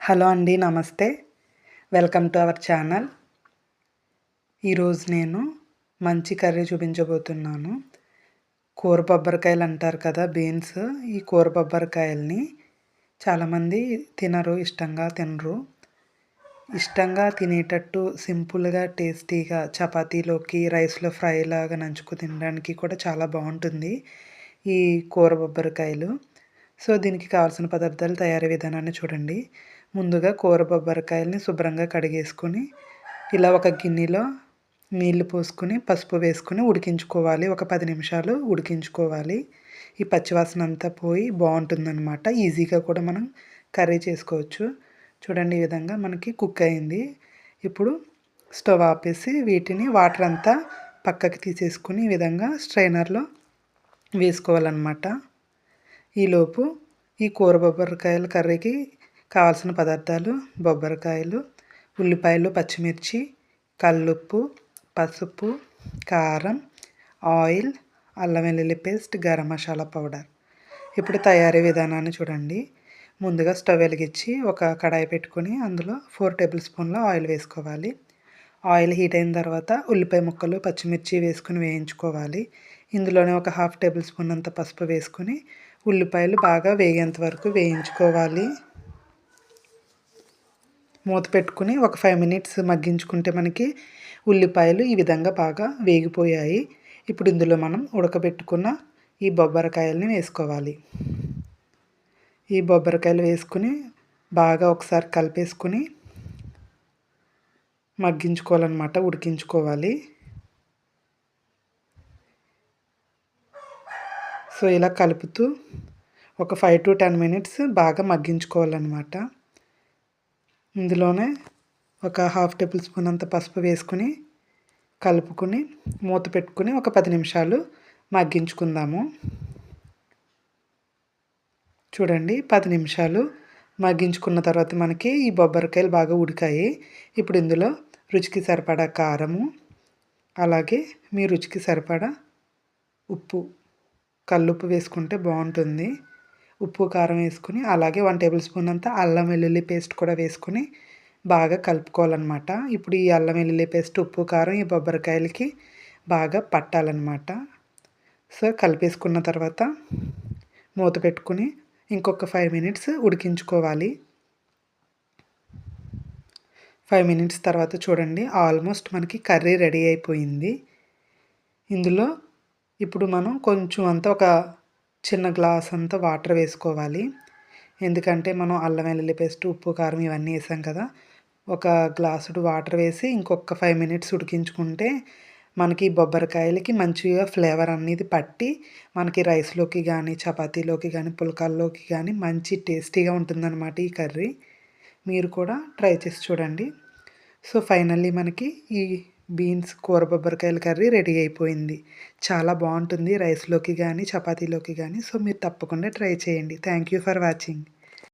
Hello అండి నమస్తే. Welcome to our channel. ఈరోజు నేను మంచి కర్రీ చూపించబోతున్నాను. కూర బొబ్బరికాయలు అంటారు కదా బీన్స్. ఈ కూర బొబ్బరికాయల్ని చాలామంది తినరు ఇష్టంగా తినరు. ఇష్టంగా తినేటట్టు సింపుల్గా టేస్టీగా చపాతీలోకి రైస్లో ఫ్రై లాగా నంచుకు తినడానికి కూడా చాలా బాగుంటుంది ఈ కూర బొబ్బరికాయలు. సో దీనికి కావాల్సిన పదార్థాలు తయారీ విధానాన్ని చూడండి. ముందుగా కూర బొబ్బరికాయలని శుభ్రంగా కడిగేసుకొని ఇలా ఒక గిన్నెలో నీళ్ళు పోసుకొని పసుపు వేసుకొని ఉడికించుకోవాలి. ఒక పది నిమిషాలు ఉడికించుకోవాలి. ఈ పచ్చివాసన అంతా పోయి బాగుంటుందన్నమాట. ఈజీగా కూడా మనం కర్రీ చేసుకోవచ్చు. చూడండి ఈ విధంగా మనకి కుక్ అయింది. ఇప్పుడు స్టవ్ ఆపేసి వీటిని వాటర్ అంతా పక్కకి తీసేసుకుని ఈ విధంగా స్ట్రైనర్లో వేసుకోవాలన్నమాట. ఈలోపు ఈ కూర బొబ్బరికాయల కర్రీకి కావాల్సిన పదార్థాలు బొబ్బరికాయలు ఉల్లిపాయలు పచ్చిమిర్చి కల్లుప్పు పసుపు కారం ఆయిల్ అల్లం వెల్లుల్లి పేస్ట్ గరం మసాలా పౌడర్. ఇప్పుడు తయారీ విధానాన్ని చూడండి. ముందుగా స్టవ్ వెలిగించి ఒక కడాయి పెట్టుకొని అందులో ఫోర్ టేబుల్ స్పూన్ల ఆయిల్ వేసుకోవాలి. ఆయిల్ హీట్ అయిన తర్వాత ఉల్లిపాయ ముక్కలు పచ్చిమిర్చి వేసుకుని వేయించుకోవాలి. ఇందులోనే ఒక హాఫ్ టేబుల్ స్పూన్ అంత పసుపు వేసుకొని ఉల్లిపాయలు బాగా వేగేంత వరకు వేయించుకోవాలి. మూత పెట్టుకుని ఒక ఫైవ్ మినిట్స్ మగ్గించుకుంటే మనకి ఉల్లిపాయలు ఈ విధంగా బాగా వేగిపోయాయి. ఇప్పుడు ఇందులో మనం ఉడకబెట్టుకున్న ఈ బొబ్బరికాయలని వేసుకోవాలి. ఈ బొబ్బరికాయలు వేసుకుని బాగా ఒకసారి కలిపేసుకుని మగ్గించుకోవాలన్నమాట ఉడికించుకోవాలి. సో ఇలా కలుపుతూ ఒక ఫైవ్ టు టెన్ మినిట్స్ బాగా మగ్గించుకోవాలన్నమాట. ఇందులోనే ఒక హాఫ్ టేబుల్ స్పూన్ అంత పసుపు వేసుకుని కలుపుకొని మూత పెట్టుకుని ఒక పది నిమిషాలు మగ్గించుకుందాము. చూడండి పది నిమిషాలు మగ్గించుకున్న తర్వాత మనకి ఈ బొబ్బరికాయలు బాగా ఉడికాయి. ఇప్పుడు ఇందులో రుచికి సరిపడా కారము అలాగే మీ రుచికి సరిపడా ఉప్పు కల్లుప్పు వేసుకుంటే బాగుంటుంది. ఉప్పు కారం వేసుకుని అలాగే వన్ టేబుల్ స్పూన్ అంతా అల్లం వెల్లుల్లి పేస్ట్ కూడా వేసుకుని బాగా కలుపుకోవాలన్నమాట. ఇప్పుడు ఈ అల్లం వెల్లుల్లి పేస్ట్ ఉప్పు కారం ఈ బొబ్బరికాయలకి బాగా పట్టాలన్నమాట. సో కలిపేసుకున్న తర్వాత మూత పెట్టుకుని ఇంకొక ఫైవ్ మినిట్స్ ఉడికించుకోవాలి. ఫైవ్ మినిట్స్ తర్వాత చూడండి ఆల్మోస్ట్ మనకి కర్రీ రెడీ అయిపోయింది. ఇందులో ఇప్పుడు మనం కొంచెం అంతా ఒక చిన్న గ్లాస్ అంతా వాటర్ వేసుకోవాలి. ఎందుకంటే మనం అల్లం వెల్లుల్లి పేస్ట్ ఉప్పు కారం ఇవన్నీ వేసాం కదా. ఒక గ్లాసుడు వాటర్ వేసి ఇంకొక ఫైవ్ మినిట్స్ ఉడికించుకుంటే మనకి బొబ్బరికాయలకి మంచిగా ఫ్లేవర్ అనేది పట్టి మనకి రైస్లోకి కానీ చపాతీలోకి కానీ పుల్కాల్లోకి కానీ మంచి టేస్టీగా ఉంటుందన్నమాట ఈ కర్రీ. మీరు కూడా ట్రై చేసి చూడండి. సో ఫైనల్లీ మనకి ఈ బీన్స్ కూర బొబ్బరికాయల కర్రీ రెడీ అయిపోయింది. చాలా బాగుంటుంది రైస్లోకి కానీ చపాతీలోకి కానీ సో మీరు తప్పకుండా ట్రై చేయండి. Thank you for watching.